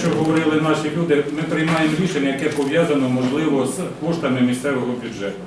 Що говорили наші люди, ми приймаємо рішення, яке пов'язано, можливо, з коштами місцевого бюджету.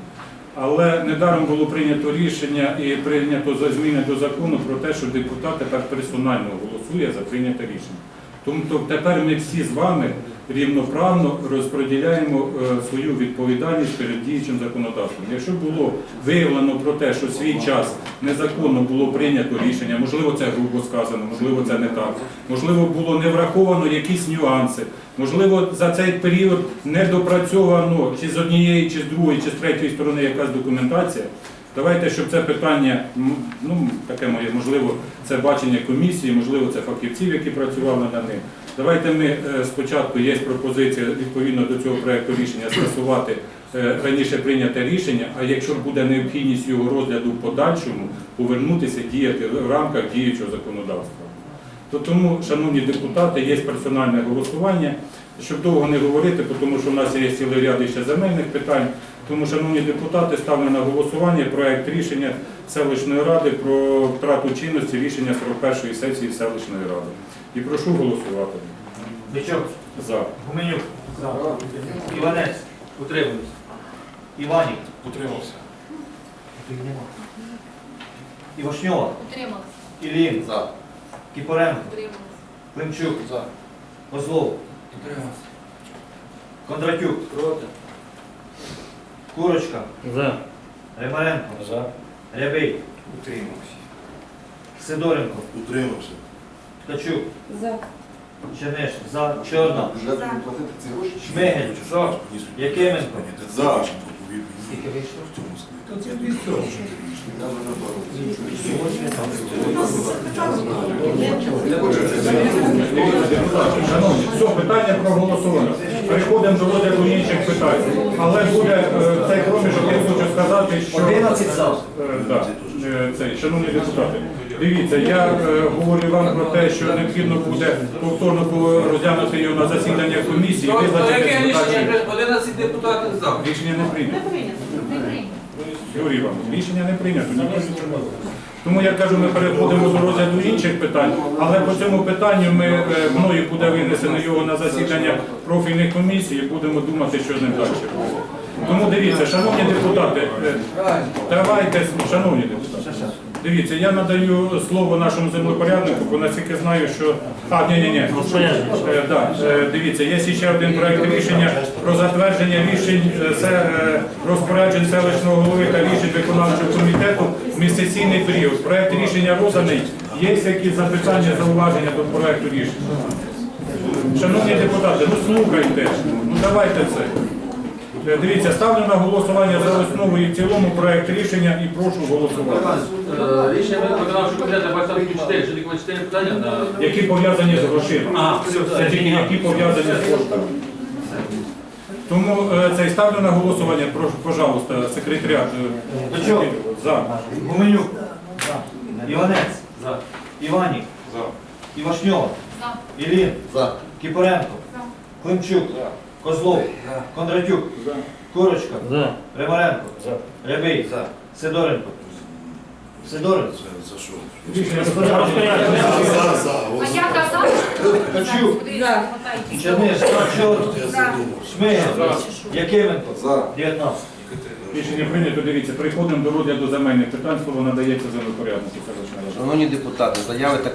Але недаром було прийнято рішення і прийнято за зміни до закону про те, що депутат тепер персонально голосує за прийняте рішення. Тому тепер ми всі з вами рівноправно розподіляємо е, свою відповідальність перед діючим законодавством. Якщо було виявлено про те, що в свій час незаконно було прийнято рішення, можливо, це грубо сказано, можливо, це не так, можливо, було не враховано якісь нюанси, можливо, за цей період не допрацьовано чи з однієї, чи з другої, чи з третьої сторони якась документація. Давайте, щоб це питання, ну таке моє, можливо, це бачення комісії, можливо, це фахівців, які працювали над ним. Давайте ми е, спочатку є пропозиція відповідно до цього проекту рішення скасувати е, раніше прийняте рішення, а якщо буде необхідність його розгляду в подальшому, повернутися діяти в рамках діючого законодавства. То тому, шановні депутати, є персональне голосування. Щоб довго не говорити, тому що в нас є цілий ряд ще земельних питань. Тому, шановні депутати, ставлю на голосування проект рішення селищної ради про втрату чинності рішення 41-ї сесії селищної ради. І прошу голосувати Бичок, за. Гуменюк, Іванець, утримуюсь. Іванік, Утримався. Івашньова, Утрималась. Ілін, За. Кіпоренко, Утрималась. Климчук, За. Козлов, Утримався. Кондратюк, Проти. Курочка, За. Римаренко, За. Рябий, Утримався. Сидоренко, Утримався. Ткачук, За. Черниш, за Чорна, платити ці гроші? Шмигель, За. Якименко. За. Скільки вийшло? Шановні, все, питання проголосовано. Переходимо до розгляду інших питань. Але буде е, цей проміжок, я хочу сказати, що... 11 за. Е, да, е, цей, шановні депутати, дивіться, я е, говорю вам про те, що необхідно буде повторно було розглянути його на засідання комісії, Тобто, визначити яке рішення? 11 депутатів за. Рішення не прийнято. Не прийнято. Юрій Іванович, рішення не прийнято. ніхто нічого не робить. Тому я кажу, ми переходимо до розгляду інших питань, але по цьому питанню ми е, мною буде винесено його на засідання профільних комісій і будемо думати, що з ним далі робити. Тому дивіться, шановні депутати, е, давайте, шановні депутати, дивіться, я надаю слово нашому землепоряднику, бо наскільки знаю, що. А, ні, ні, ні. Е, е, Дивіться, є ще один проект рішення про затвердження рішень розпоряджень селищного голови та рішень виконавчого комітету в місяційний період. Проект рішення розданий. Є якісь запитання, зауваження до проекту рішення? Шановні депутати, ну слухайте, ну давайте це. Е, Дивіться, ставлю на голосування за основу і в цілому проект рішення і прошу голосувати. Е, Рішення виконавчого комітету, бачите, тільки 4, що тільки 4 питання на... Які пов'язані з грошима. А, все, Це тільки які пов'язані з коштами. Тому е, цей ставлю на голосування, прошу, пожалуйста, секретаріат. е, Бичок. За. Гуменюк, Іванець, За. Іванік, За. Івашньова, За. Ілін, За. Кіпоренко, За. Климчук, Козлов, Кондратюк, Курочка, За. Римаренко, Рябий, Сидоренко, Сидоренко, За. Що? А я казав, що Ткачук. Черниш, задумався. Шмигель, Якименко, 19. Рішення прийнято. Дивіться, переходимо до розгляду земельних питань. Слово надається землепоряднику селищної. Шановні депутати, заяви та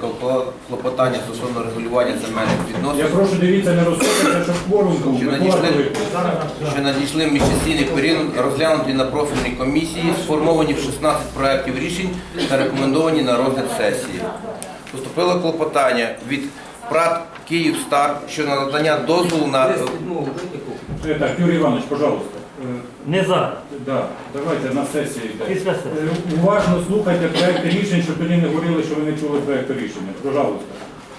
клопотання стосовно регулювання земельних відносин. Я прошу дивіться, не розходиться, щоб кворум був. Що надійшли? Що надійшли в міжсесійний період, розглянуті на профільній комісії, сформовані в 16 проєктів рішень та рекомендовані на розгляд сесії. Поступило клопотання від ПРАТ «Київстар» щодо надання дозволу на Е, Так, Юрій Іванович, пожалуйста. Е, Не за. Да, давайте на сесії йде. Після сесії. Е, Уважно слухайте проекти рішень, щоб тоді не говорили, що ви не чули проекти рішення. Пожалуйста.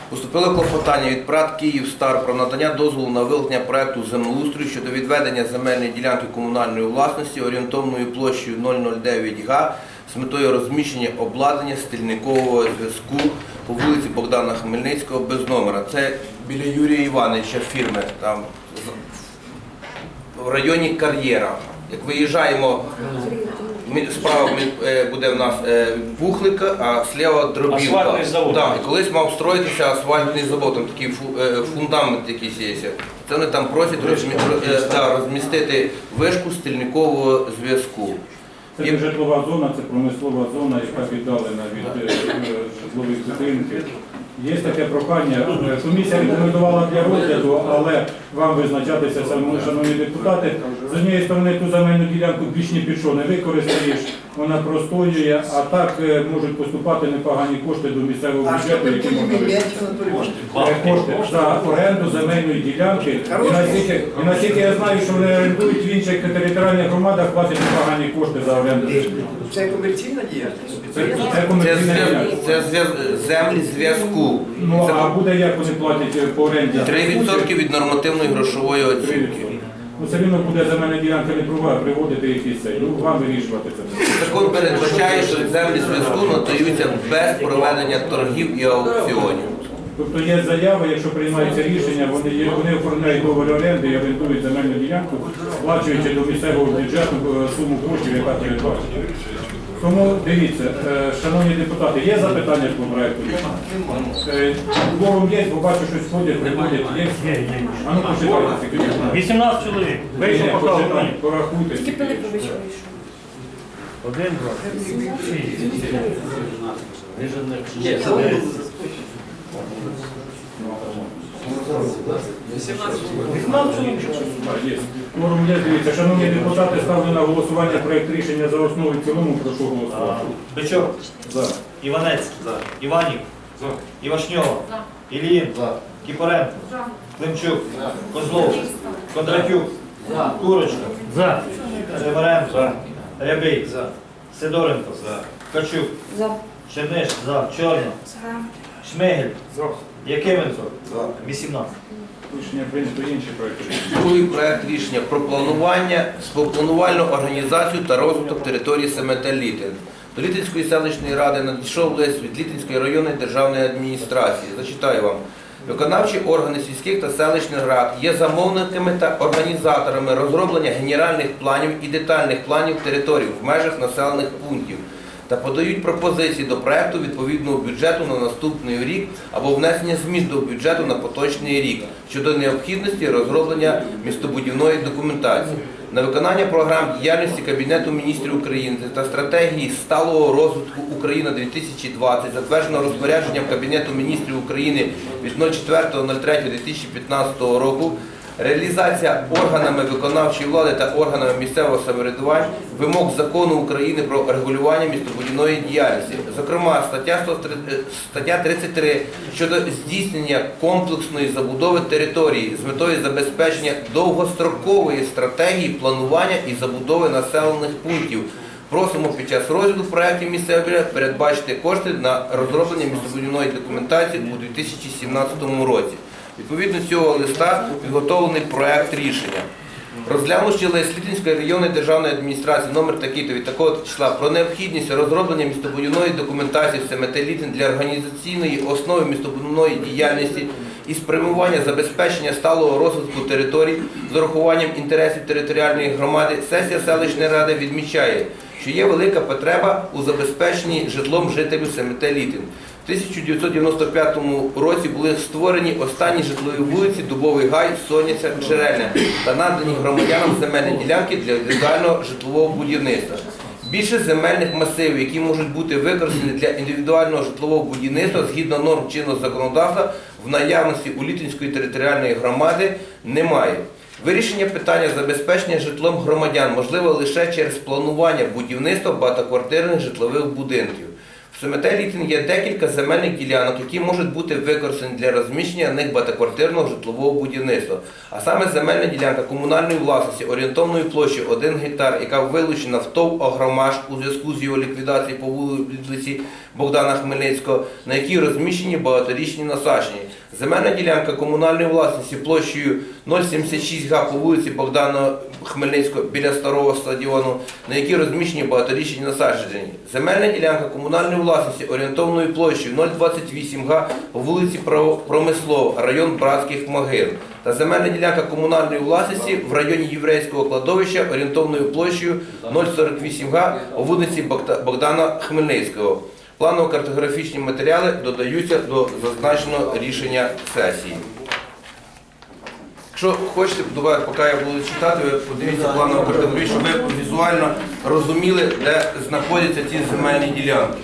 Поступило клопотання від ПРАТ «Київстар» про надання дозволу на виготовлення проекту землеустрою щодо відведення земельної ділянки комунальної власності орієнтовною площею 009 га з метою розміщення обладнання стільникового зв'язку по вулиці Богдана Хмельницького без номера. Це біля Юрія Івановича фірми там в районі кар'єра. Як виїжджаємо справа е, буде в нас е, Пухлика, а сліва. Асфальтний завод. Так, і колись мав строїтися асфальтний завод, там такий е, фундамент якийсь є. Це вони там просять розмі- е, да, розмістити вишку стільникового зв'язку. Це не житлова зона, це промислова зона, яка віддалена від е, е, житлових будинків. Є таке прохання. Комісія рекомендувала для розгляду, але вам визначатися шановні депутати. З однієї сторони ту земельну ділянку більш ні що не використаєш, вона простоює, а так е, можуть поступати непогані кошти до місцевого А бюджету, які можна будете використати. Анатолій Е, Кошти за оренду земельної ділянки. І наскільки, і наскільки я знаю, що вони орендують в інших територіальних громадах, платять непогані кошти за оренду. Це комерційна діяльність? Це, це Це, комерційна зв'яз- ділянка. це зв'яз- землі зв'язку. Ну а буде як вони платять е, по оренді? 3% від нормативної грошової оцінки. Ну все рівно буде земельна ділянка не права, приводити якісь цей. Ну вам вирішувати це. Закон передбачає, що землі зв'язку надаються без проведення торгів і аукціонів. Тобто є заява, якщо приймається рішення, вони є, вони оформляють договір оренди і орендують земельну ділянку, сплачуючи до місцевого бюджету е, суму коштів, яка передбачена. Тому дивіться, е, шановні депутати, є запитання по проекту? Е, Кворум є, бо бачу, щось ходять, приходять, є? А ну почитайте. скільки 18 чоловік. Вийшов поки порахуйте. Тільки. Пилипович вийшов. Один, два, Так, є. Кворум є, дивіться, шановні депутати, ставлю на голосування проект рішення за основу і в цілому, прошу голосувати. Бичок, За. Іванець, Іванів, Івашньова, За. Іліїн, Кіпоренко, За. Климчук, Козлов, Кондратюк, Курочка, За. Григоренко, Рябий, Сидоренко, Качук, За. Черниш, Чорно, Шмигель, Якименко, 18. Рішення прийнято інші проекти. Другий проект рішення про планування, планувальну організацію та розвиток території Семета Літин. До Літинської селищної ради надійшов лист від Літинської районної державної адміністрації. Зачитаю вам. Виконавчі органи сільських та селищних рад є замовниками та організаторами розроблення генеральних планів і детальних планів територій в межах населених пунктів та подають пропозиції до проекту відповідного бюджету на наступний рік або внесення змін до бюджету на поточний рік щодо необхідності розроблення містобудівної документації. На виконання програм діяльності Кабінету міністрів України та стратегії сталого розвитку Україна 2020, затверджено розпорядженням Кабінету міністрів України від 04.03.2015 року, Реалізація органами виконавчої влади та органами місцевого самоврядування вимог закону України про регулювання містобудівної діяльності, зокрема стаття 33 щодо здійснення комплексної забудови території з метою забезпечення довгострокової стратегії планування і забудови населених пунктів. Просимо під час розгляду проєктів місцевого бюджету передбачити кошти на розроблення містобудівної документації у 2017 році. Відповідно цього листа підготовлений проект рішення. Розглянувши лист Літинської районної державної адміністрації номер такий-то від такого числа про необхідність розроблення містобудівної документації в для організаційної основи містобудівної діяльності і спрямування забезпечення сталого розвитку територій з урахуванням інтересів територіальної громади, сесія селищної ради відмічає, що є велика потреба у забезпеченні житлом жителів СМТ Літин. В 1995 році були створені останні житлові вулиці Дубовий Гай, Соняця, Джерельна та надані громадянам земельні ділянки для індивідуального житлового будівництва. Більше земельних масивів, які можуть бути використані для індивідуального житлового будівництва згідно норм чинного законодавства, в наявності у Літинської територіальної громади немає. Вирішення питання забезпечення житлом громадян можливо лише через планування будівництва багатоквартирних житлових будинків. В Семете Літин є декілька земельних ділянок, які можуть бути використані для розміщення них багатоквартирного житлового будівництва. А саме земельна ділянка комунальної власності орієнтовною площею 1 гектар, яка вилучена в ТОВ «Агромаш» у зв'язку з його ліквідацією по вулиці Богдана Хмельницького, на якій розміщені багаторічні насадження. Земельна ділянка комунальної власності площею 0,76 га по вулиці Богдана Хмельницького біля старого стадіону, на якій розміщені багаторічні насадження. Земельна ділянка комунальної власності орієнтовною площею 0,28 га по вулиці Про- Промислова, район Братських могил. та земельна ділянка комунальної власності в районі єврейського кладовища орієнтовною площею 048 га у вулиці Богдана Хмельницького. Планово-картографічні матеріали додаються до зазначеного рішення сесії. Якщо хочете, давай, поки я буду читати, ви подивіться планово картографію, щоб ви візуально розуміли, де знаходяться ці земельні ділянки.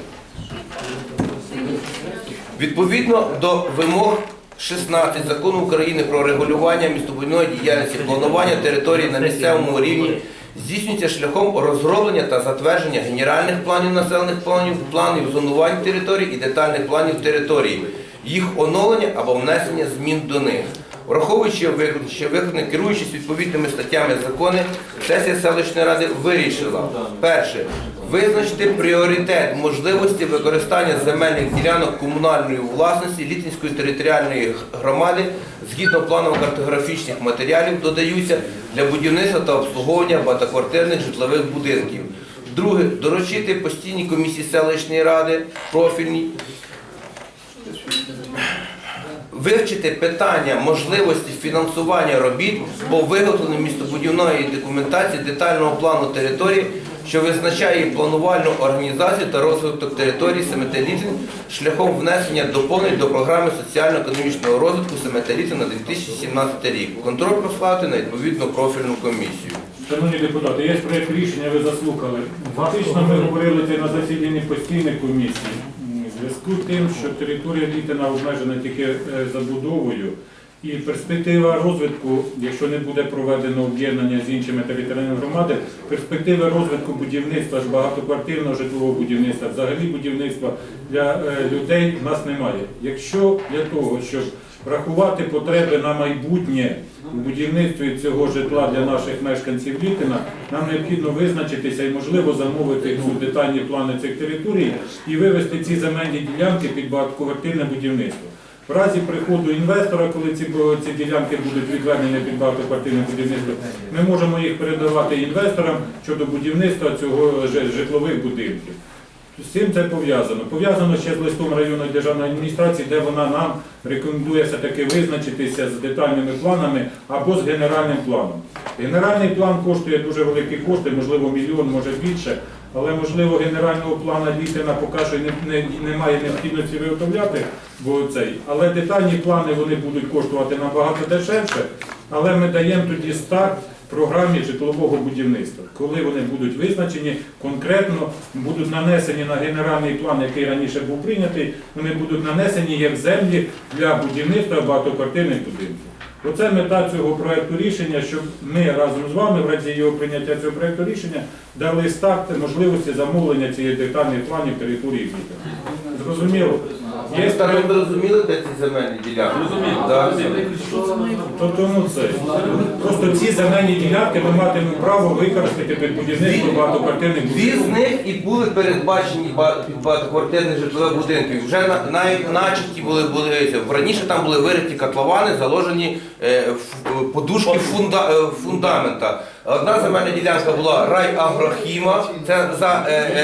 Відповідно до вимог 16 закону України про регулювання містобудівної діяльності планування території на місцевому рівні здійснюється шляхом розроблення та затвердження генеральних планів населених планів, планів зонувань територій і детальних планів території, їх оновлення або внесення змін до них. Враховуючи викладення, керуючись відповідними статтями закони, сесія селищної ради вирішила перше визначити пріоритет можливості використання земельних ділянок комунальної власності Літинської територіальної громади згідно планово-картографічних матеріалів додаються для будівництва та обслуговування багатоквартирних житлових будинків. Друге, доручити постійній комісії селищної ради профільній вивчити питання можливості фінансування робіт по виготовленню містобудівної документації детального плану території, що визначає планувальну організацію та розвиток території Семетелітин шляхом внесення доповнень до програми соціально-економічного розвитку Семетелітин на 2017 рік. Контроль прославити на відповідну профільну комісію. Шановні депутати, є проєкт рішення, ви заслухали. Фактично ми говорили це на засіданні постійної комісії. В зв'язку з тим, що територія Літина обмежена тільки е, забудовою, і перспектива розвитку, якщо не буде проведено об'єднання з іншими територіальними громадами, перспектива розвитку будівництва ж багатоквартирного житлового будівництва, взагалі будівництва для е, людей в нас немає. Якщо для того, щоб врахувати потреби на майбутнє у будівництві цього житла для наших мешканців Літина, нам необхідно визначитися і, можливо, замовити ну, детальні плани цих територій і вивести ці земельні ділянки під багатоквартирне будівництво. В разі приходу інвестора, коли ці, ці ділянки будуть відведені під багатоквартирне будівництво, ми можемо їх передавати інвесторам щодо будівництва цього житлових будинків. З цим це пов'язано. Пов'язано ще з листом районної державної адміністрації, де вона нам рекомендує все-таки визначитися з детальними планами або з генеральним планом. Генеральний план коштує дуже великі кошти, можливо, мільйон, може більше, але можливо генерального плана Літина поки що не, не, немає необхідності виготовляти, бо цей. Але детальні плани вони будуть коштувати набагато дешевше, але ми даємо тоді старт програмі житлового будівництва, коли вони будуть визначені конкретно, будуть нанесені на генеральний план, який раніше був прийнятий, вони будуть нанесені як землі для будівництва багатоквартирних будинків. Оце мета цього проєкту рішення, щоб ми разом з вами, в разі його прийняття цього проєкту рішення, дали старт можливості замовлення цієї детальної планів території. Зрозуміло? Є Так ви розуміли, де ці земельні ділянки? Розумію. Так. То тому це. Просто ці земельні ділянки ми матимемо право використати під будівництво багатоквартирних Дві з них і були передбачені ба- під багатоквартирні житлові будинки. Вже на- навіть начаті були, були раніше там були вириті котловани, заложені е, ф- подушки фунда, е, фундамента. Одна земельна ділянка була райагрохіма, це за е, е,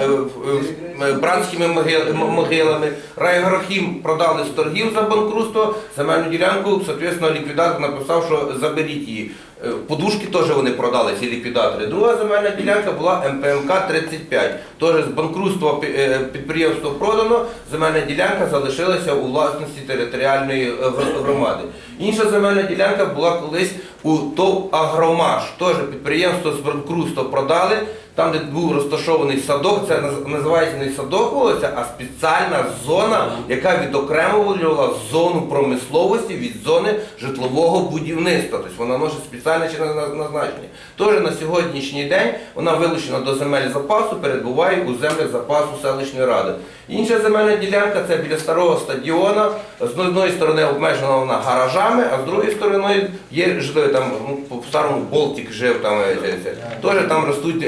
е, е, братськими могилами. Райагрохім продали з торгів за банкрутство. Земельну ділянку, соответственно, ліквідатор написав, що заберіть її. Е, Подушки теж вони продали, ці ліквідатори. Друга земельна ділянка була МПМК 35. Теж з банкрутства е, підприємство продано, земельна ділянка залишилася у власності територіальної е, громади. Інша земельна ділянка була колись у ТОВ Агромаш. Теж підприємство з банкрутства продали. Там, де був розташований садок, це називається не садок вулиця, а спеціальна зона, яка відокремлювала зону промисловості від зони житлового будівництва. Тобто вона носить спеціальне чи на- на- назначення. Тож на сьогоднішній день вона вилучена до земель запасу, перебуває у землях запасу селищної ради. Інша земельна ділянка це біля старого стадіона. З одної сторони обмежена вона гаражами, а з другої сторони є житлові там по старому Болтик жив там. е, е, е. Теж там ростуть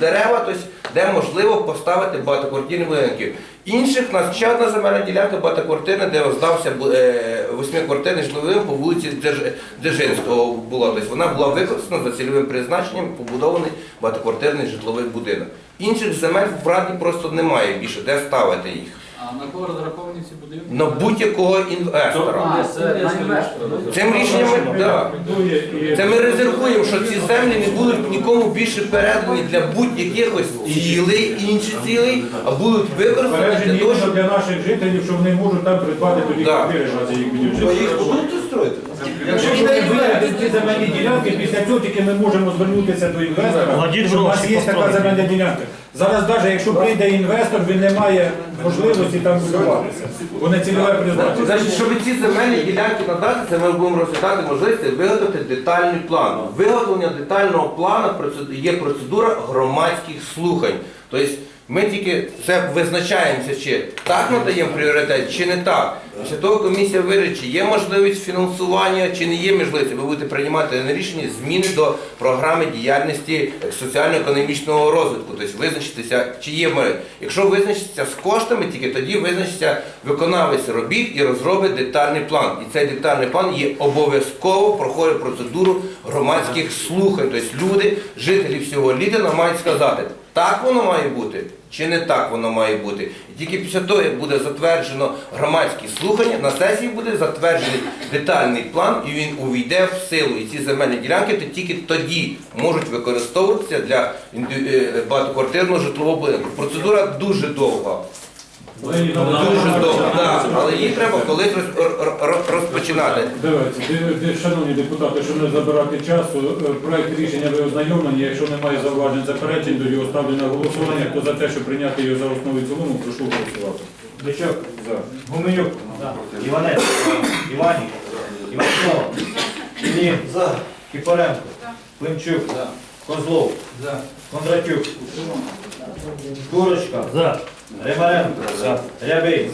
дерева, тобто, де можливо поставити багатоквартирні будинки. Інших нас ще одна земельна ділянка багатоквартирна, де здався е, восьмиквартирний житловий по вулиці Дежинського була. Тобто вона була використана за цільовим призначенням, побудований багатоквартирний житловий будинок. Інших земель в Раді просто немає більше, де ставити їх. А на кого розраховані ці будинки? На будь-якого інвестора. А, це на інвестора. Цим рішенням ми- да. Це ми резервуємо, що ці землі не будуть нікому більше передані для будь-якихось цілей, інших цілей, а будуть використані для того, щоб для наших жителів, що вони можуть там придбати тоді Да. квартири за їх бюджет. строїти. Якщо вони виявлять ці земельні ділянки, після цього тільки ми можемо звернутися до інвестора, Владіть що у нас гроші є така земельна ділянка. Зараз навіть якщо прийде інвестор, він не має можливості там будуватися. Вони цільове призначення. Значить, щоб ці земельні ділянки надати, це ми будемо розглядати можливість виготовити детальний план. Виготовлення детального плану процед- є процедура громадських слухань. Тобто ми тільки це визначаємося, чи так надаємо пріоритет, чи не так. Після того комісія вирішить, чи є можливість фінансування, чи не є можливість. Ви будете приймати на рішення зміни до програми діяльності соціально-економічного розвитку. Тобто визначитися, чи є ми. Якщо визначитися з коштами, тільки тоді визначиться виконавець робіт і розробить детальний план. І цей детальний план є обов'язково проходить процедуру громадських слухань. Тобто люди, жителі всього Лідина мають сказати, так воно має бути. Чи не так воно має бути? Тільки після того, як буде затверджено громадські слухання, на сесії буде затверджений детальний план, і він увійде в силу. І ці земельні ділянки то тільки тоді можуть використовуватися для е, багатоквартирного житлового будинку. Процедура дуже довга. Дуже да, але її треба колись роз- р- р- розпочинати. Дивіться, ди- ди- шановні депутати, щоб не забирати часу, е, проект рішення ви ознайомлені. Якщо немає зауважень заперечень, до його ставлю на голосування. Хто за те, щоб прийняти його за основу і в цілому, прошу голосувати. Бичок, За. Гуменюк, Іванець, Іванів, Іванцова, Ілін, Кіпоренко, Климчук, Козлов, Кондратюк, Курочка, За. Римаренко, Рябий,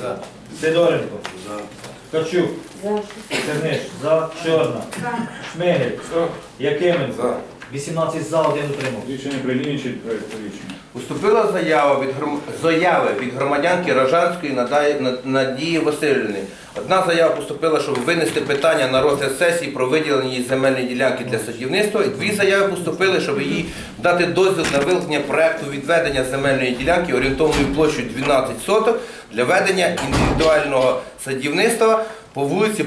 Сидоренко, Качук. Черниш, за, Чорна, Шмигель, Якименко, 18 за, 1 утримав. Рішення прийнято, проект рішення. Поступила заява від гром... заяви від громадянки Рожанської Надаї- Надії Васильівни. Одна заява поступила, щоб винести питання на розгляд сесії про виділення їй земельної ділянки для садівництва. І дві заяви поступили, щоб їй дати дозвіл на виготовлення проекту відведення земельної ділянки орієнтовною площею 12 соток для ведення індивідуального садівництва по вулиці